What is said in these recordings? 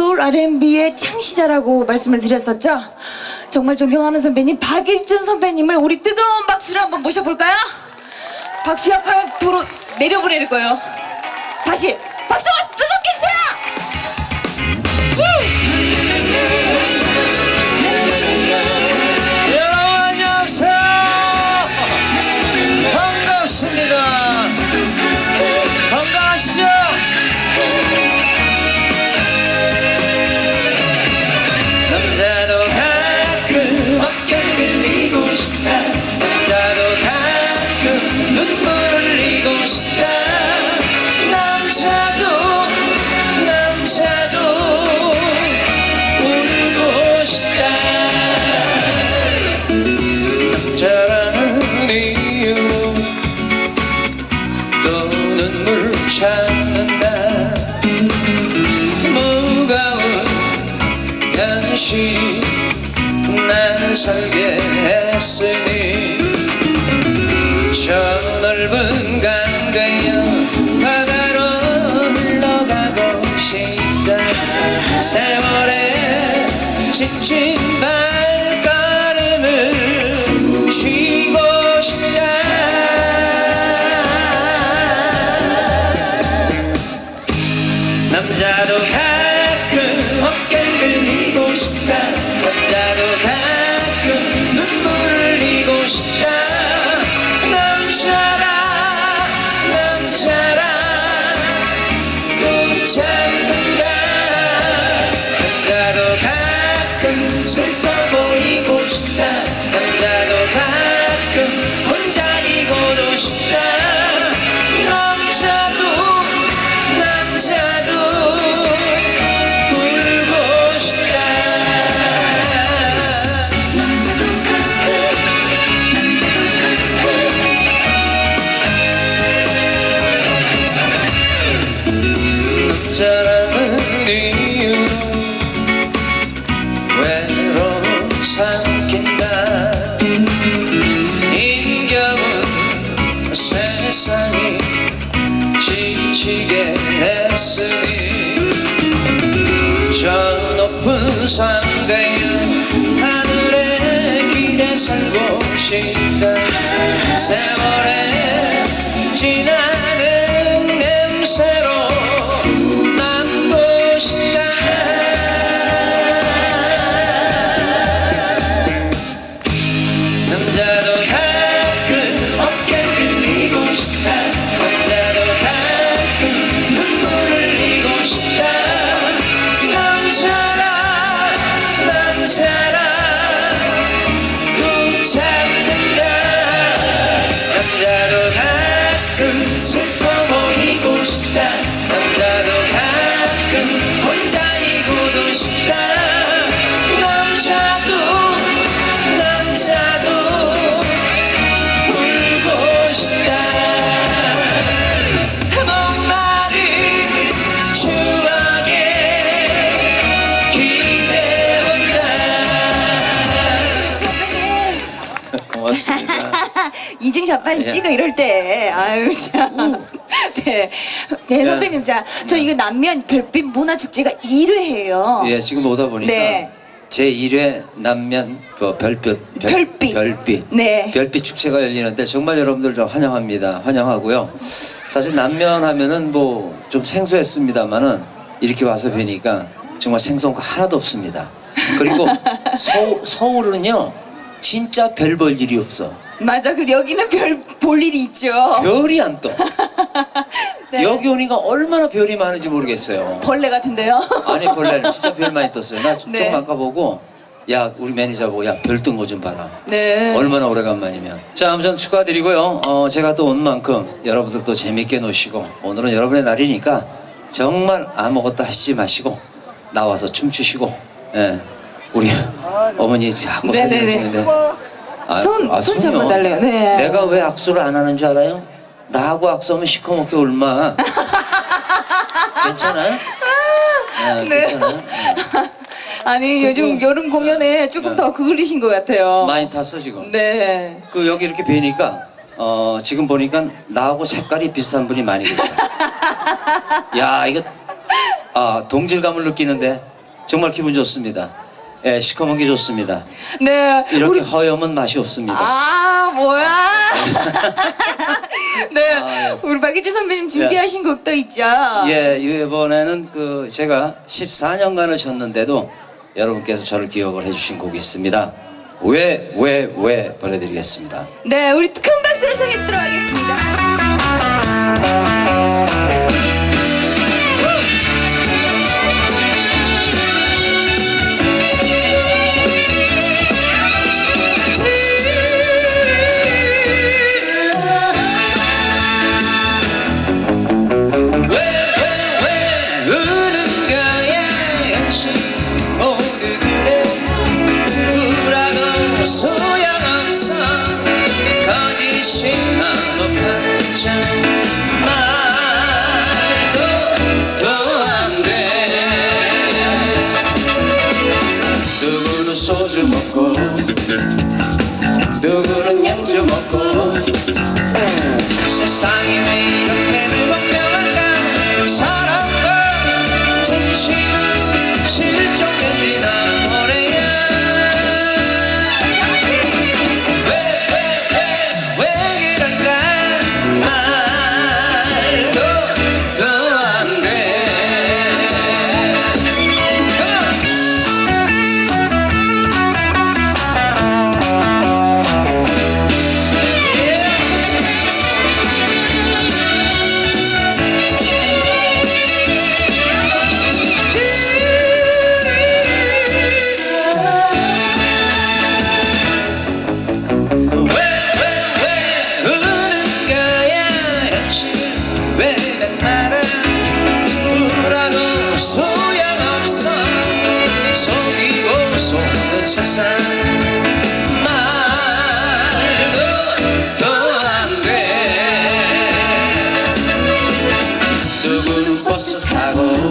소울 R&B의 창시자라고 말씀을 드렸었죠. 정말 존경하는 선배님 박일준 선배님을 우리 뜨거운 박수로 한번 모셔볼까요? 박수 약하면 도로 내려보낼 거예요. 다시 박수 뜨겁게 주세요. 여러분 안녕하세요 반갑습니다 지 세상이 지치게 했으니 저 높은 산대여 하늘의 길에 살고 싶다. 세월에 지나 인증샷 빨리 예. 찍어 이럴 때 아유 참. 네. 네 선배님 자 저 이거 남면 별빛 문화축제가 1회예요. 예, 지금 오다 보니까 네. 제 1회 남면 그 별빛 별, 별빛. 별빛 네. 별빛 축제가 열리는데 정말 여러분들 좀 환영합니다. 환영하고요. 사실 남면 하면은 뭐 좀 생소했습니다만은 이렇게 와서 뵈니까 정말 생소한 거 하나도 없습니다. 그리고 서울, 서울은요 진짜 별 볼 일이 없어. 맞아 그 여기는 별 볼 일이 있죠. 별이 안 떠. 네. 여기 오니까 얼마나 별이 많은지 모르겠어요. 벌레 같은데요. 아니 벌레는 진짜 별 많이 떴어요. 나 조금 네. 아까 보고 야 우리 매니저 보고 야 별 뜬 거 좀 봐라. 네. 얼마나 오래간만이면. 자 아무튼 축하드리고요. 어, 제가 또 온 만큼 여러분들도 재밌게 노시고 오늘은 여러분의 날이니까 정말 아무것도 하시지 마시고 나와서 춤추시고 예. 우리 어머니 자꾸 사진 네네네. 찍는데 아, 손, 손 손이요? 잡아달래요. 네. 내가 왜 악수를 안 하는 줄 알아요? 나하고 악수하면 시커멓게 울마. 괜찮아? 아, 네. 괜찮아? 아니 요즘 여름 공연에 조금 네. 더 그을리신 것 같아요. 많이 탔어 지금. 네. 그 여기 이렇게 뵈니까 어 지금 보니까 나하고 색깔이 비슷한 분이 많이 계세요. 야 이거 아 동질감을 느끼는데 정말 기분 좋습니다. 예, 시커먼 게 좋습니다. 네. 이렇게 우리- 허염은 맛이 없습니다. 아 뭐야? 네. 아, 예. 우리 박희주 선배님 준비하신 곡도 있죠. 예, 이번에는 그 제가 14년간을 졌는데도 여러분께서 저를 기억을 해주신 곡이 있습니다. 왜, 왜, 왜 보내드리겠습니다. 네, 우리 큰 박수로 청해 들어가겠습니다. Agora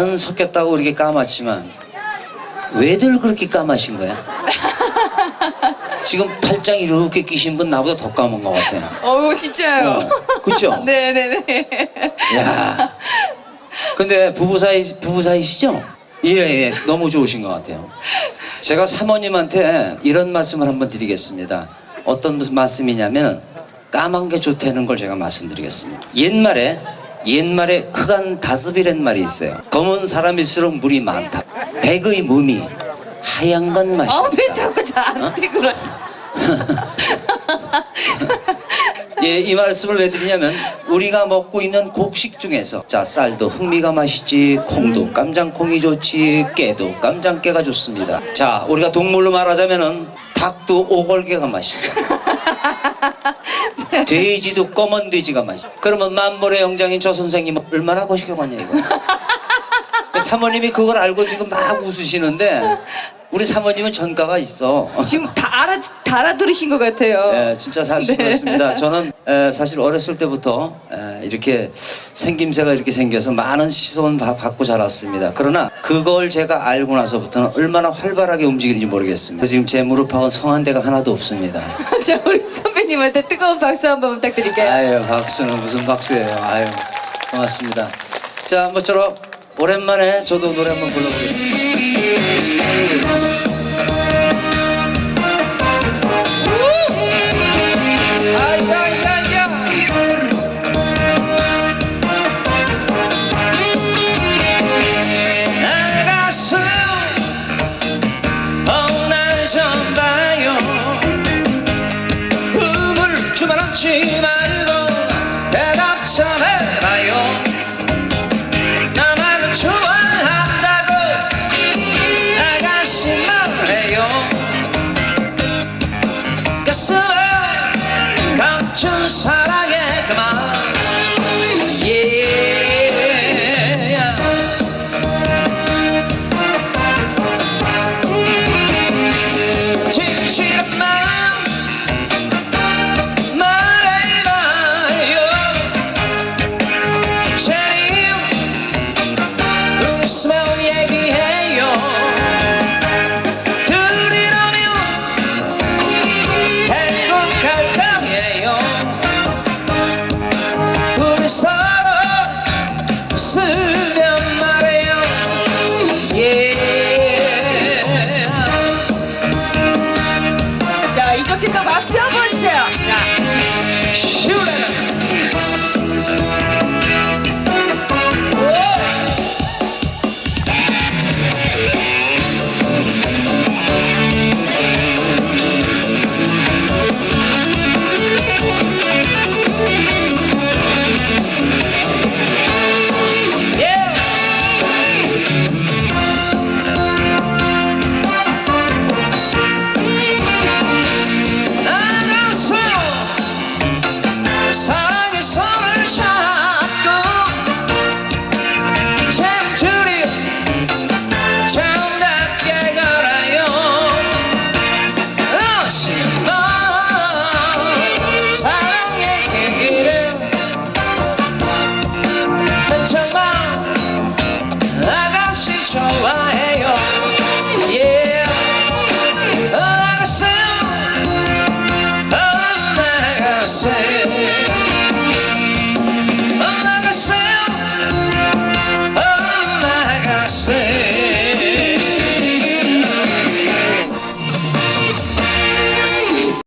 나는 섞였다고 그렇게 까맣지만 왜들 그렇게 까마신 거야? 지금 팔짱 이렇게 끼신 분 나보다 더 까만 것 같아요. 어우 진짜요. 어, 그쵸? 네네네. 야. 근데 부부 사이 부부 사이시죠? 예, 예, 너무 좋으신 것 같아요. 제가 사모님한테 이런 말씀을 한번 드리겠습니다. 어떤 무슨 말씀이냐면 까만 게 좋다는 걸 제가 말씀드리겠습니다. 옛말에 옛말에 흑한 다습이란 말이 있어요. 검은 사람일수록 물이 많다. 백의 몸이 하얀 건 맛있다. 아, 왜 자꾸 저한테 그래? 예, 이 말씀을 왜 드리냐면 우리가 먹고 있는 곡식 중에서 자 쌀도 흑미가 맛있지, 콩도 깜장콩이 좋지, 깨도 깜장깨가 좋습니다. 자 우리가 동물로 말하자면은 닭도 오골개가 맛있어. 돼지도 검은 돼지가 맛있어. 그러면 만물의 영장인 저 선생님 얼마나 거시켜봤냐 이거. 사모님이 그걸 알고 지금 막 웃으시는데 우리 사모님은 전가가 있어. 지금 다 알아 다 알아들으신 것 같아요. 예, 진짜 잘 네. 수고했습니다. 저는 에, 사실 어렸을 때부터 에, 이렇게 생김새가 이렇게 생겨서 많은 시선 바- 받고 자랐습니다. 그러나 그걸 제가 알고 나서부터는 얼마나 활발하게 움직이는지 모르겠습니다. 지금 제 무릎하고는 성한 데가 하나도 없습니다. 자 우리 선배님한테 뜨거운 박수 한번 부탁드릴게요. 아유 박수는 무슨 박수예요. 아유 고맙습니다. 자 모쪼록 오랜만에 저도 노래 한번 불러보겠습니다. 주사랑해